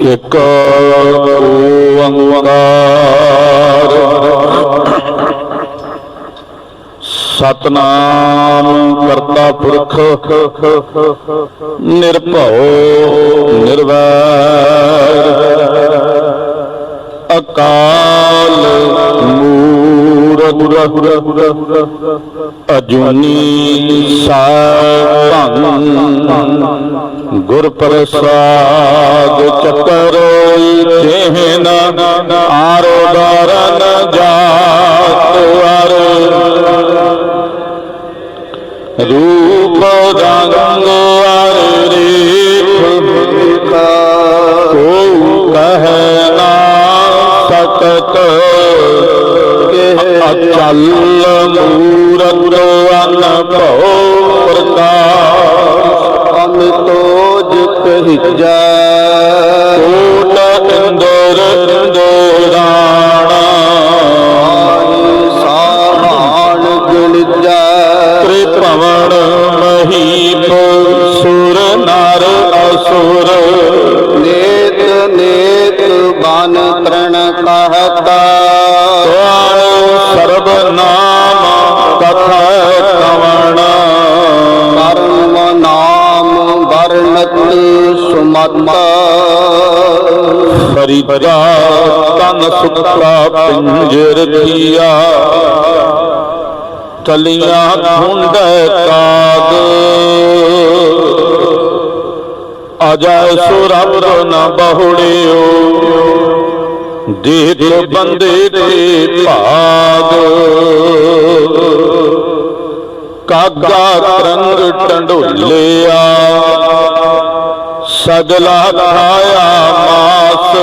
ਇਕ ਓੰਕਾਰ ਸਤਨਾਮ ਕਰਤਾ ਪੁਰਖ ਨਿਰਭਉ ਨਿਰਵੈਰ। ਅਕਾਲ ਮੂਰਤ ਅਜੂਨੀ ਸਾਭੰ ਗੁਰ ਪ੍ਰਸਾਦ ਚਕਰ ਫਰੀਦਾ ਤਨ ਸੁਖਲਾ ਪਿੰਜਰ ਥੀਆ ਤਲੀਆਂ ਧੁੰਡ ਕਾਗ। ਅਜੈ ਸੁਰਬ ਨ ਬਹੁੜਿਓ, ਦੇਖ ਬੰਦੇ ਤੇ ਭਾਗ। ਕਾਗਾ ਰੰਗ ਟੰਡੋਲਿਆ ਸਗਲਾ ਖਾਇਆ ਮਾਸ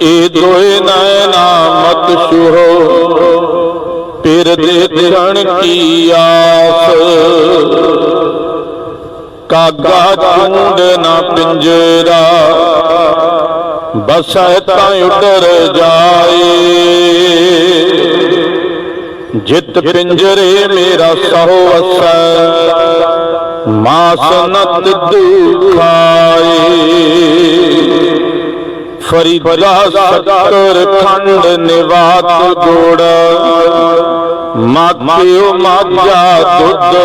ਇਹ ਦੋਏ ਨੈਣਾ ਮਤ ਛੁਹੋ ਪਿਰ ਦੇ ਦਿਰਣ ਕੀ ਆਸ। ਕਾਗਾ ਚੁੰਡ ਨਾ ਪਿੰਜਰਾ, ਬਸੈ ਤਾਂ ਉਡਰ ਜਾਏ। ਜਿਤ ਪਿੰਜਰੇ ਮੇਰਾ ਸਹੁ ਵਸੈ ਮਾਸ ਨਤ ਦੁਖਾਏ। ਫਰੀਦਾ ਸਤਰ ਖੰਡ ਨਿਵਾਤ ਗੋੜ ਮਾਤਿਓ ਮਾਝਾ ਦੁੱਧ।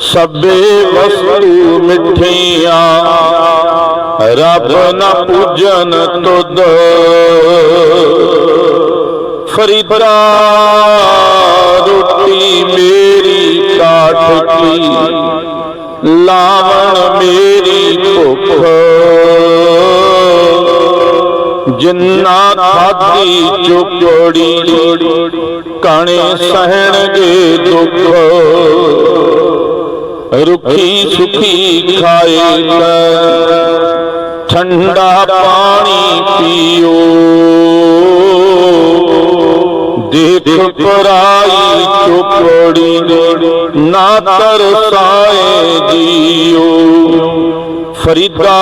ਸਭੇ ਵਸਤੂ ਮਿੱਠੀਆਂ, ਰੱਬ ਨਾ ਪੂਜਨ ਤੁਧ। ਫਰੀਦਾ ਰੋਟੀ ਮੇਰੀ ਕਾਠ ਕੀ? ਲਾਵਣ ਮੇਰੀ ਭੁੱਖ। ਜਿੰਨਾ ਖਾਦੀ ਚੁਕੜੀ ਕਾਣੇ ਸਹਿਣਗੇ ਦੁੱਖ। ਰੁੱਖੀ ਸੁਖੀ ਖਾਏ ਠੰਡਾ ਪਾਣੀ ਪੀਓ। ਦੇਖ ਪਰਾਈ ਚੁਕੜੀ ਨਾ ਤਰਸਾਏ ਜੀਓ। ਫਰੀਦਾ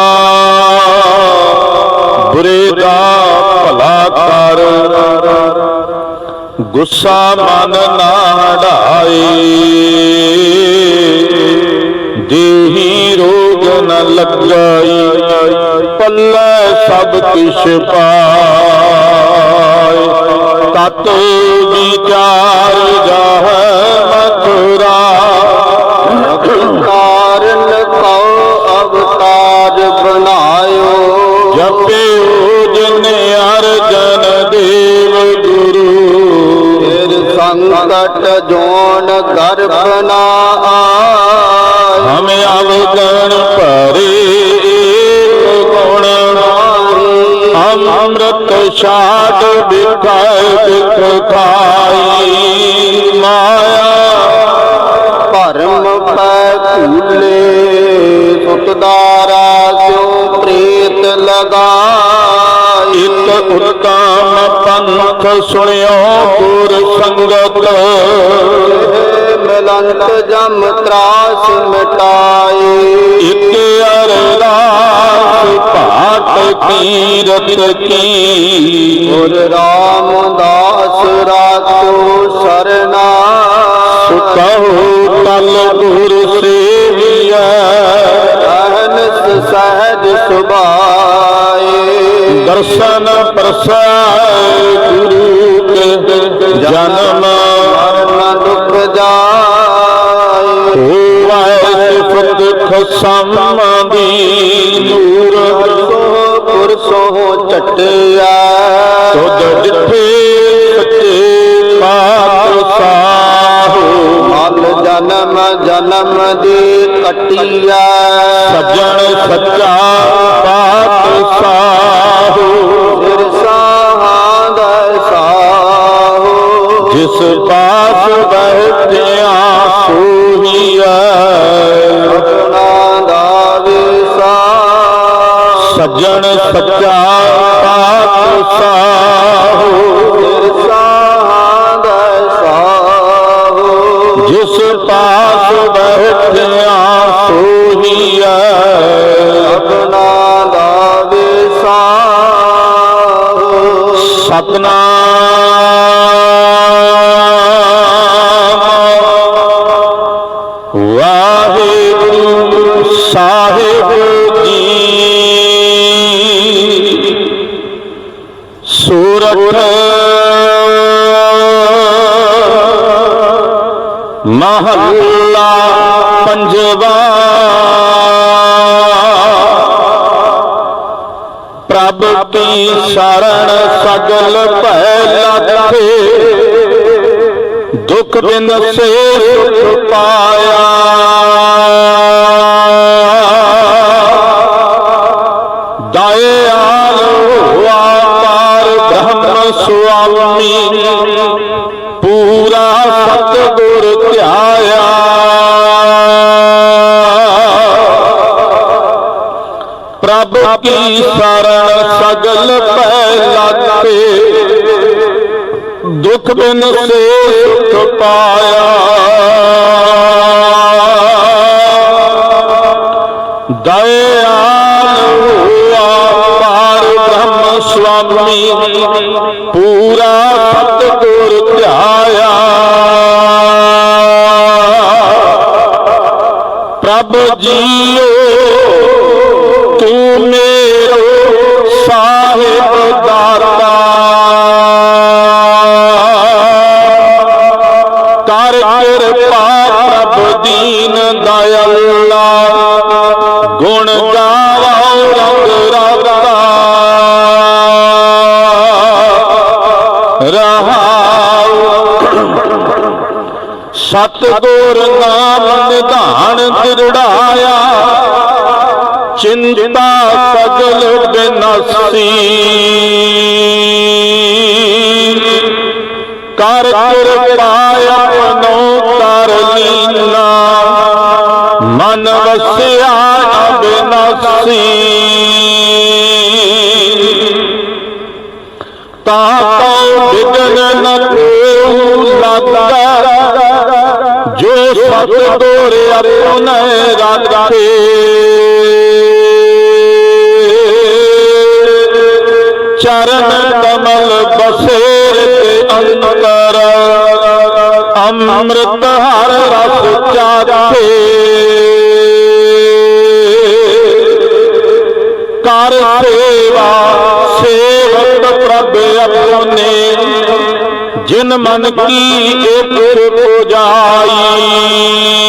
ਬੁਰੇ ਦਾ ਭਲਾ ਕਰ। ਗੁੱਸਾ ਮਨ ਨਾ ਹਟਾਏ ਦੇਹੀ ਰੋਗ ਨ ਲੱਗਾਈ। ਪੱਲੇ ਸਭ ਕਿਛ ਪਾਏ ਤਤ ਵਿਚਾਰ ਜਾਹੈ ਮਥੁਰਾ। ਕਾਰਨ ਕਉ ਅਵਤਾਰ ਬਣਾਇਓ। ਜਪਿਓ ਜਿਨ ਅਰਜਨ ਦੇਵ ਗੁਰੂ। ਫਿਰ ਸੰਕਟ ਜੋਨ ਗਰਭ ਅੰਮ੍ਰਿਤ ਛਾੜ ਬਿਖਾਇ ਬਿਖ ਖਾਈ ਮਾਇਆ ਭਰਮ ਪੈ ਭੂਲੇ ਸੁਤਦਾਰਾ ਸਿਉ ਪ੍ਰੀਤ ਲਗਾਈ। ਇਕ ਉਤਮ ਪੰਥ ਸੁਣਿਓ ਗੁਰ ਸੰਗਤ। ਮਿਲੰਤ ਜਮ ਤਰਾਸ ਮਿਟਾਈ। ਇਕ ਅਰਦਾਸ ਭਾਟ ਕੀਰਤ ਕੀ? ਗੁਰ ਰਾਮਦਾਸ ਰਾਖੋ ਸਰਨਾ ਸੁਕਹੁ ਤਲ ਗੁਰ ਸੇਵੀਐ। ਅਹਨਸ ਸਹਿਜ ਸੁਭਾਏ। ਦਰਸ਼ਨ ਪ੍ਰਸਾਦ ਗੁਰੂ ਕੇ ਜਨਮ ਮਰਨ ਦੁਖ ਜਾਏ। ਹੋਵੈ ਸਿਫਤ ਖਸਮ ਦੀ ਨੂਰ ਸੋ ਪੁਰਸੋਂ ਚਟਿਆ ਤੁਧ ਜਿੱਥੇ ਸੱਚੇ ਪਾਤਸ਼ਾਹ ਮਲ ਜਨਮ ਜਨਮ ਦੀ ਕਟਿਆ। ਸੱਜਣ ਸੱਚਾ ਪਾਤਸ਼ਾਹ। ਸਿਰ ਸਾਹਾਂ ਸਾਹੋ। ਜਿਸ ਪਾਸ ਬਹਿਤਿਆ ਸੋਹੀਐ ਸੱਜਣ ਮਹੱਲਾ ਪੰਜਵਾ। ਪ੍ਰਭ ਕੀ ਸ਼ਰਣ ਸਗਲ ਭੈ ਲਾਥੇ ਦੁਖ ਬਿਨ ਸੇ ਸੁਖ ਪਾਇਆ। ਪ੍ਰਭ ਕੀ ਸ਼ਰਨ ਸਗਲ ਪੈ ਲਾਤੇ ਦੁਖ ਬਿਨ ਸੇ ਸੁਖ ਪਾਇਆ ਦਇਆਲ ਹੋਆ ਪਾਰ ਬ੍ਰਹਮ ਸੁਆਮੀ ਪੂਰਾ ਸਤਿਗੁਰ ਧਿਆਇਆ ਪ੍ਰਭ ਜੀਓ ਤੂੰ ਮੇਰੋ ਸਾਹਿਬ ਦਾਤਾ। ਕਰ ਕਿਰਪਾ ਪ੍ਰਭ ਦੀਨ ਦਇਆਲਾ ਗੁਣ ਗਾਵਾਂ ਰੰਗ ਰਾਤਾ। ਰਹਾਉ। ਸਤਗੁਰ ਨਾਮ ਨਿਧਾਨ ਦਿਰੜਾਇਆ ਚਿੰਤਾ ਬਿਨਸੀ ਕਰ ਕਿਰਪਾ ਆਪਣੋ ਕਰ ਲੀਨਾ ਮਨ ਵਸਿਆ ਅਬਿਨਸੀ ਤਾ ਕਉ ਵਿਗਨ ਨ ਕੋ ਲਾਗਾ। ਜੋ ਸਤਿਗੁਰ ਆਪਣੇ ਰਾਖੇ। ਕਮਲ ਤੇ ਅੰਤਰ ਅੰਮ੍ਰਿਤ ਹਰ ਰਸ ਚਾਖੇ ਕਰ ਸੇਵਾ, ਸੇਵਕ ਪ੍ਰਭ ਆਪਣੇ ਜਿਨ ਮਨ ਕੀ ਇੱਕ ਪੁਜਾਈ।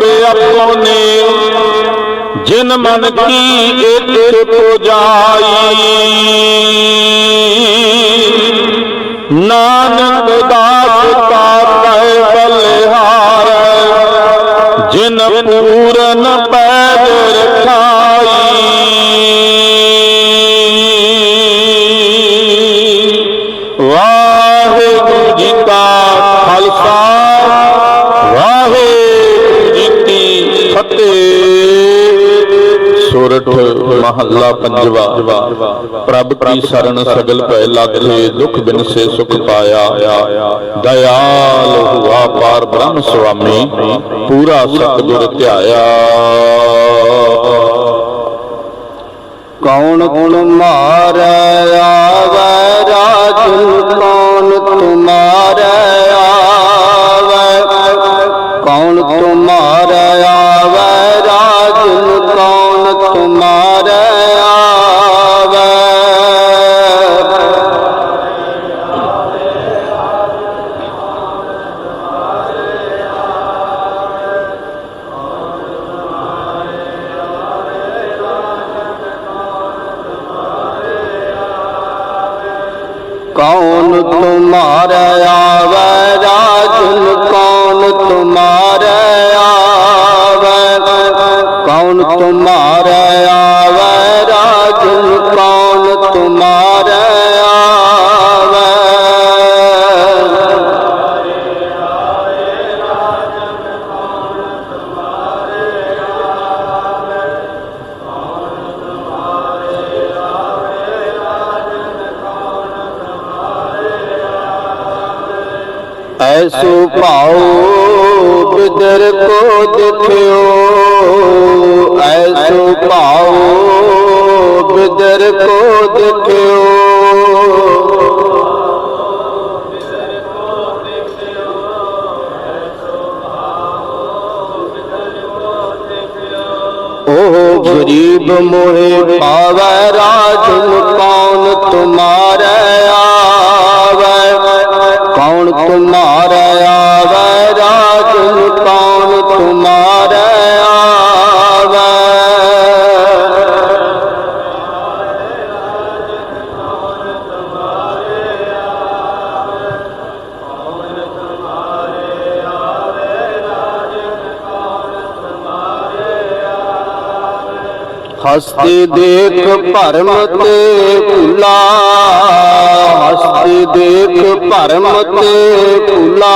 ਸੇਵਕ ਪ੍ਰਭ ਆਪਣੇ ਜਿਨ ਮਨ ਕੀ ਇੱਕ ਪੁਜਾਈ ਨਾਨਕ ਦਾਸ ਤਾਤੈ ਬਲਿਹਾਰ। ਜਿਨ ਪੂਰਨ ਮਹੱਲਾ ਪੰਜਵਾ। ਪ੍ਰਭ ਕੀ ਸਰਣ ਸਗਲ ਭੈ ਲਾਗੇ ਦੁਖ ਬਿਨਸੇ ਸੁਖ ਪਾਇਆ। ਦਇਆਲ ਹੁਆ ਪਾਰ ਬ੍ਰਹਮ ਸੁਆਮੀ ਪੂਰਾ ਸਤਿਗੁਰ ਧਿਆਇਆ। ਕੌਣ ਤੁਮਾਰੇ ਆਵੇ ਰਾਜਨ ਕੌਣ ਤੁਮਾਰੇ ਭਾਉ ਬਿਦਰ ਕੋ ਦੇਖਿਓ। ਉਹ ਗਰੀਬ ਮੋਹੇ ਪਾਵੈ ਰਾਜ ਕੌਣ ਤੁਮਾਰੇ ਆਵੇ? ਕੌਣ ਤੁਮਾਰੇ ਆਵੇ, ਰਾਜ ਕੌਣ ਤੁਮਾਰੇ ਹਸਤੀ ਦੇਖ ਭਰਮ ਤੇ ਭੁਲਾ ਹਸਤੀ ਦੇਖ ਭਰਮ ਤੇ ਭੁਲਾ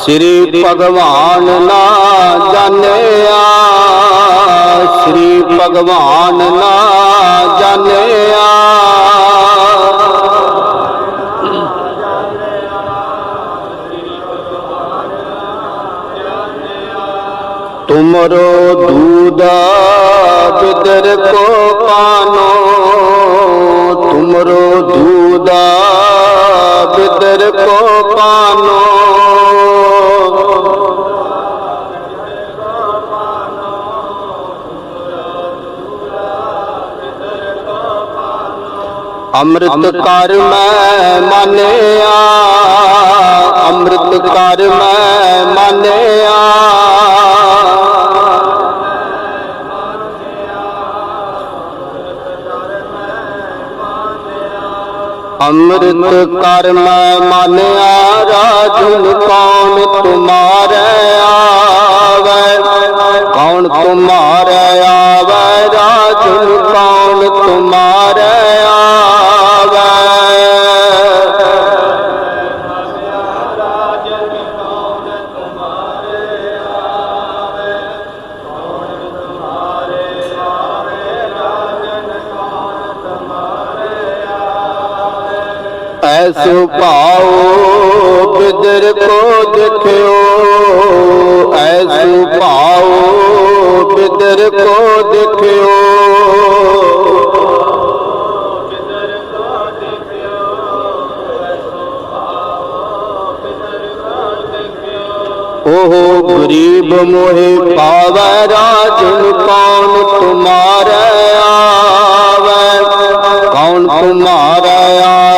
ਸ੍ਰੀ ਭਗਵਾਨ ਨਾ ਜਾਣਿਆ, ਸ੍ਰੀ ਭਗਵਾਨ तुमरो दूधा बिदर को पानो तुमरो दूधा बिदर को पानो ਅੰਮ੍ਰਿਤ ਕਰ ਮੈਂ ਮੰਨਿਆ ਅੰਮ੍ਰਿਤ ਕਰ ਮੈਂ ਮੰਨਿਆ ਅੰਮ੍ਰਿਤ ਕਰਮ ਮੈਂ ਮੰਨਿਆ ਰਾਜਨ ਕੌਣ ਤੁਮਾਰੇ ਆਵੇ? ਕੌਣ ਤੁਮਾਰੇ ਆਵੇ? ਰਾਜਨ ਕੌਣ ਤੁਮਾਰੇ ਭਾਓ ਬਿਦਰ ਕੋ ਦੇਖਿਓ ਐਸੂ ਭਾਓ ਬਿਦਰ ਕੋ ਦੇਖਿਓ ਉਹ ਗਰੀਬ ਮੋਹਿ ਪਾਵੈ ਰਾਜਨ ਕੌਣ ਤੁਮਾਰਾ ਆਵੈ? ਕੌਣ ਤੁਮਾਰਾ ਆਵੈ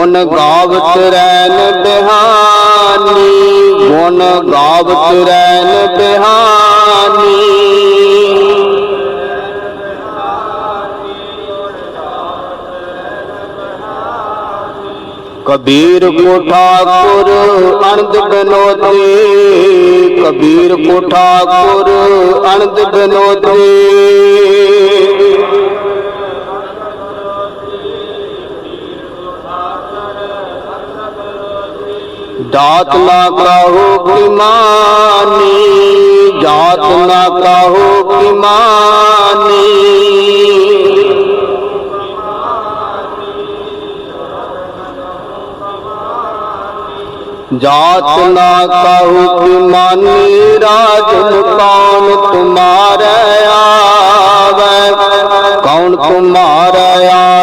ਗੁਣ ਗਾਵਤ ਰੈਨ ਬਿਹਾਨੀ, ਗੁਣ ਗਾਵਤ ਰੈਨ ਬਿਹਾਨੀ। ਕਬੀਰ ਕੋ ਠਾਕੁਰ ਅਨੰਦ ਬਿਨੋਦੀ, ਕਬੀਰ ਕੋ ਠਾਕੁਰ ਅਨੰਦ ਬਿਨੋਦੀ। जात ना कहो कि मानी जात ना कहो कि मानी जात ना कहु कि मानी राजन कौन तुम्हारे आवे कौन तुम्हारे आवे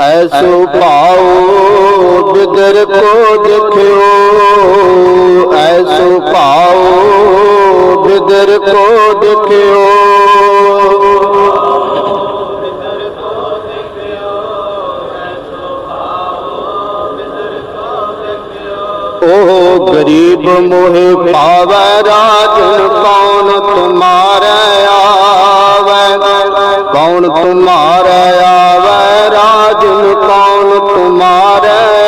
ਐਸੋ ਭਾਉ ਬਿਗਰ ਕੋ ਦੇਖਿਓ, ਐਸੋ ਭਾਉ ਬਿਗਰ ਕੋ ਦੇਖਿਓ। ਉਹ ਗਰੀਬ ਮੋਹਿ ਪਾਵੈ ਰਾਜਨ ਕੌਣ ਤੁਮਾਰੇ ਆਵੇ? ਕੌਣ ਤੁਮਾਰੇ ਆਵੇ নাজম কৌন তোমারা